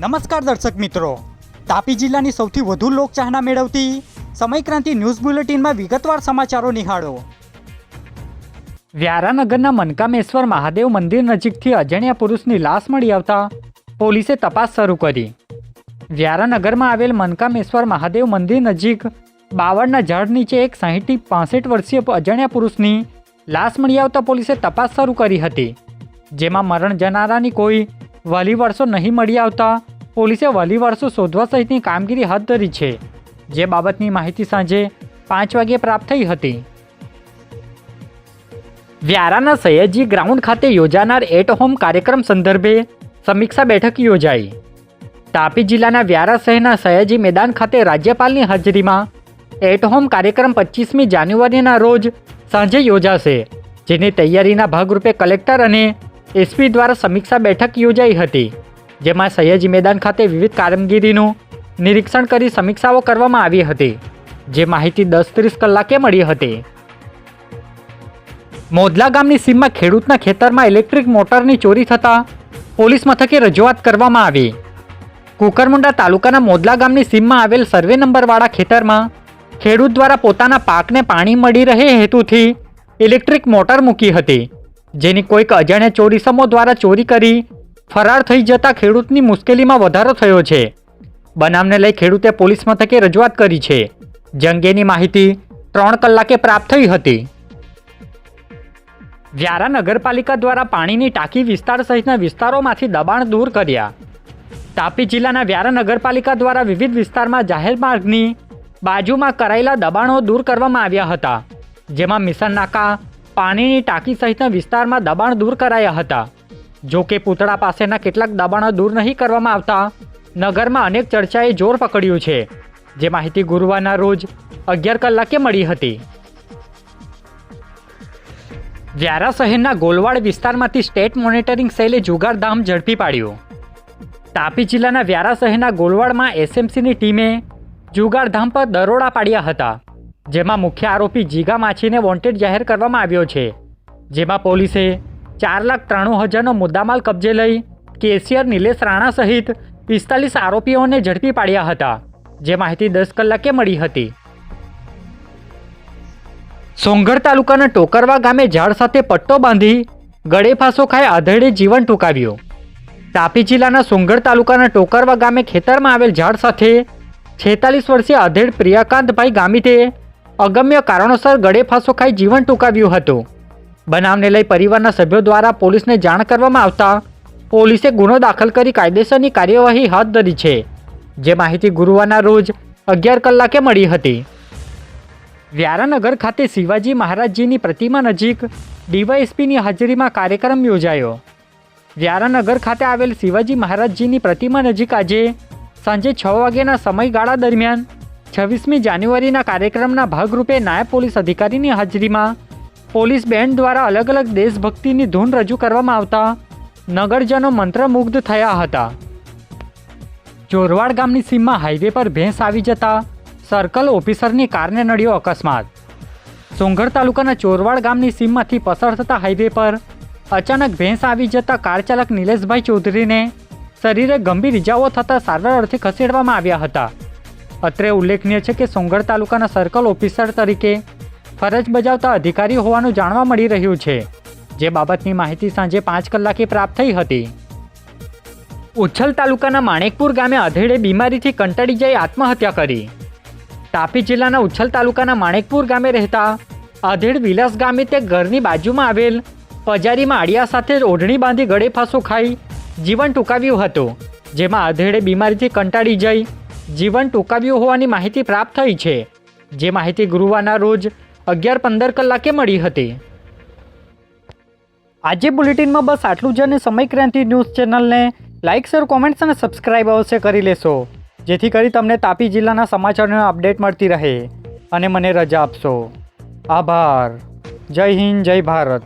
નમસ્કાર દર્શક મિત્રો. તાપી જિલ્લાની સૌથી વધુ લોકચાહના મેળવતી સમયક્રાંતિ ન્યૂઝ બુલેટિનમાં વિગતવાર સમાચારો નિહાળો. વ્યારાનગરના મનકામેશ્વર મહાદેવ મંદિર નજીકથી અજાણ્યા પુરુષની લાશ મળી આવતા પોલીસે તપાસ શરૂ કરી. વ્યારાનગરમાં આવેલ મનકામેશ્વર મહાદેવ મંદિર નજીક બાવળના ઝાડ નીચે એક સાહીઠથી પાસઠ વર્ષીય અજાણ્યા પુરુષની લાશ મળી આવતા પોલીસે તપાસ શરૂ કરી હતી, જેમાં મરણ જનારાની કોઈ વાલી વારસો નહીં મળી આવતા, પોલીસે વાલી વારસો શોધવા સહિતની કામગીરી હાથ ધરી છે. જે બાબતની માહિતી સાંજે પાંચ વાગે પ્રાપ્ત થઈ હતી. વ્યારાના સયાજી ગ્રાઉન્ડ ખાતે યોજાનાર એટ હોમ કાર્યક્રમ સંદર્ભે સમીક્ષા બેઠક યોજાઈ. તાપી જિલ્લાના વ્યારા શહેરના સયાજી મેદાન ખાતે રાજ્યપાલની હાજરીમાં એટ હોમ કાર્યક્રમ પચીસમી જાન્યુઆરીના રોજ સાંજે યોજાશે, જેની તૈયારીના ભાગરૂપે કલેક્ટર અને એસપી દ્વારા સમીક્ષા બેઠક યોજાઈ હતી, જેમાં સયાજી મેદાન ખાતે વિવિધ કામગીરીનું નિરીક્ષણ કરી સમીક્ષાઓ કરવામાં આવી હતી, જે માહિતી દસ ત્રીસ કલાકે મળી હતી. મોદલા ગામની સીમમાં ખેડૂતના ખેતરમાં ઇલેક્ટ્રિક મોટરની ચોરી થતાં પોલીસ મથકે રજૂઆત કરવામાં આવી. કુકરમુંડા તાલુકાના મોદલા ગામની સીમમાં આવેલ સર્વે નંબરવાળા ખેતરમાં ખેડૂત દ્વારા પોતાના પાકને પાણી મળી રહે હેતુથી ઇલેક્ટ્રિક મોટર મૂકી હતી. જેની કોઈક અજાણ્યા ચોરીસમો દ્વારા ચોરી કરી ફરાર થઈ જતા ખેડૂતની મુશ્કેલીમાં વધારો થયો છે. બનાવને લઈ ખેડૂતે પોલીસ મથકે રજૂઆત કરી છે. જે અંગેની માહિતી ત્રણ કલાકે પ્રાપ્ત થઈ હતી. વ્યારા નગરપાલિકા દ્વારા પાણીની ટાંકી વિસ્તાર સહિતના વિસ્તારોમાંથી દબાણ દૂર કર્યા. તાપી જિલ્લાના વ્યારા નગરપાલિકા દ્વારા વિવિધ વિસ્તારમાં જાહેર માર્ગની બાજુમાં કરાયેલા દબાણો દૂર કરવામાં આવ્યા હતા. જેમાં મિશન નાકા પાણીની ટાંકી સહિતના વિસ્તારમાં દબાણ દૂર કરાયા હતા. જો કે પૂતળા પાસેના કેટલાક દબાણો દૂર નહીં કરવામાં આવતા, નગરમાં અનેક ચર્ચાએ જોર પકડ્યું છે, જે માહિતી ગુરુવારના રોજ અગિયાર કલાકે મળી હતી. વ્યારા શહેરના ગોલવાડ વિસ્તારમાંથી સ્ટેટ મોનિટરિંગ સેલે જુગારધામ ઝડપી પાડ્યું. તાપી જિલ્લાના વ્યારા શહેરના ગોલવાડમાં એસએમસીની ટીમે જુગારધામ પર દરોડા પાડ્યા હતા. જેમાં મુખ્ય આરોપી જીગા માછીને વોન્ટેડ જાહેર કરવામાં આવ્યો છે. જેમાં પોલીસે ચાર લાખ ત્રાણું હજારનો મુદ્દામાલ કબજે લઈ કેશિયર નિલેશ રાણા સહિત પિસ્તાલીસ આરોપીઓને ઝડપી પાડ્યા હતા. જે માહિતી દસ કલાકે મળી હતી. સોંગઢ તાલુકાના ટોકરવા ગામે ઝાડ સાથે પટ્ટો બાંધી ગળે ફાંસો ખાઈ આધેડે જીવન ટૂંકાવ્યું. તાપી જિલ્લાના સોંગઢ તાલુકાના ટોકરવા ગામે ખેતરમાં આવેલ ઝાડ સાથે છેતાલીસ વર્ષીય અધેડ પ્રિયાકાંતભાઈ ગામિતે અગમ્ય કારણોસર ગળે ફાંસો ખાઈ જીવન ટૂંકાવ્યું હતું. બનાવને લઈ પરિવારના સભ્યો દ્વારા પોલીસને જાણ કરવામાં આવતા પોલીસે ગુનો દાખલ કરી કાયદેસરની કાર્યવાહી હાથ ધરી છે, જે માહિતી ગુરુવારના રોજ અગિયાર કલાકે મળી હતી. વ્યારાનગર ખાતે શિવાજી મહારાજજીની પ્રતિમા નજીક ડીવાયએસપીની હાજરીમાં કાર્યક્રમ યોજાયો. વ્યારાનગર ખાતે આવેલ શિવાજી મહારાજજીની પ્રતિમા નજીક આજે સાંજે છ વાગ્યાના સમયગાળા દરમિયાન છવ્વીસમી જાન્યુઆરીના કાર્યક્રમના ભાગરૂપે નાયબ પોલીસ અધિકારીની હાજરીમાં પોલીસ બેન્ડ દ્વારા અલગ અલગ દેશભક્તિની ધૂન રજૂ કરવામાં આવતા નગરજનો મંત્રમુગ્ધ થયા હતા. ચોરવાડ ગામની સીમમાં હાઈવે પર ભેંસ આવી જતા સર્કલ ઓફિસરની કારને નડ્યો અકસ્માત. સોંગઢ તાલુકાના ચોરવાડ ગામની સીમમાંથી પસાર થતા હાઈવે પર અચાનક ભેંસ આવી જતા કાર ચાલક નિલેશભાઈ ચૌધરીને શરીરે ગંભીર ઇજાઓ થતાં સારવાર અર્થે ખસેડવામાં આવ્યા હતા. અત્રે ઉલ્લેખનીય છે કે સોંગઢ તાલુકાના સર્કલ ઓફિસર તરીકે ફરજ બજાવતા અધિકારી હોવાનું જાણવા મળી રહ્યું છે. જે બાબતની માહિતી સાંજે પાંચ કલાકે પ્રાપ્ત થઈ હતી. ઉચ્છલ તાલુકાના માણેકપુર ગામે અધેડે બીમારીથી કંટાળી જઈ આત્મહત્યા કરી. તાપી જિલ્લાના ઉચ્છલ તાલુકાના માણેકપુર ગામે રહેતા અધેડ વિલાસ ગામે તે ઘરની બાજુમાં આવેલ પજારીમાં આડિયા સાથે ઓઢણી બાંધી ગળે ફાંસો ખાઈ જીવન ટૂંકાવ્યું હતું, જેમાં અધેડે બીમારીથી કંટાળી જઈ જીવન ટૂંકાવ્યું હોવાની માહિતી પ્રાપ્ત થઈ છે. જે માહિતી ગુરુવારના રોજ અગિયાર પંદર કલાકે મળી હતી. આજે બુલેટિનમાં બસ આટલું જ અને સમયક્રાંતિ ન્યૂઝ ચેનલને લાઇક શેર, કોમેન્ટ્સ અને સબસ્ક્રાઈબ અવશ્ય કરી લેશો. જેથી કરી તમને તાપી જિલ્લાના સમાચારનો અપડેટ મળતી રહે. અને મને રજા આપશો. આભાર. જય હિન્દ, જય ભારત.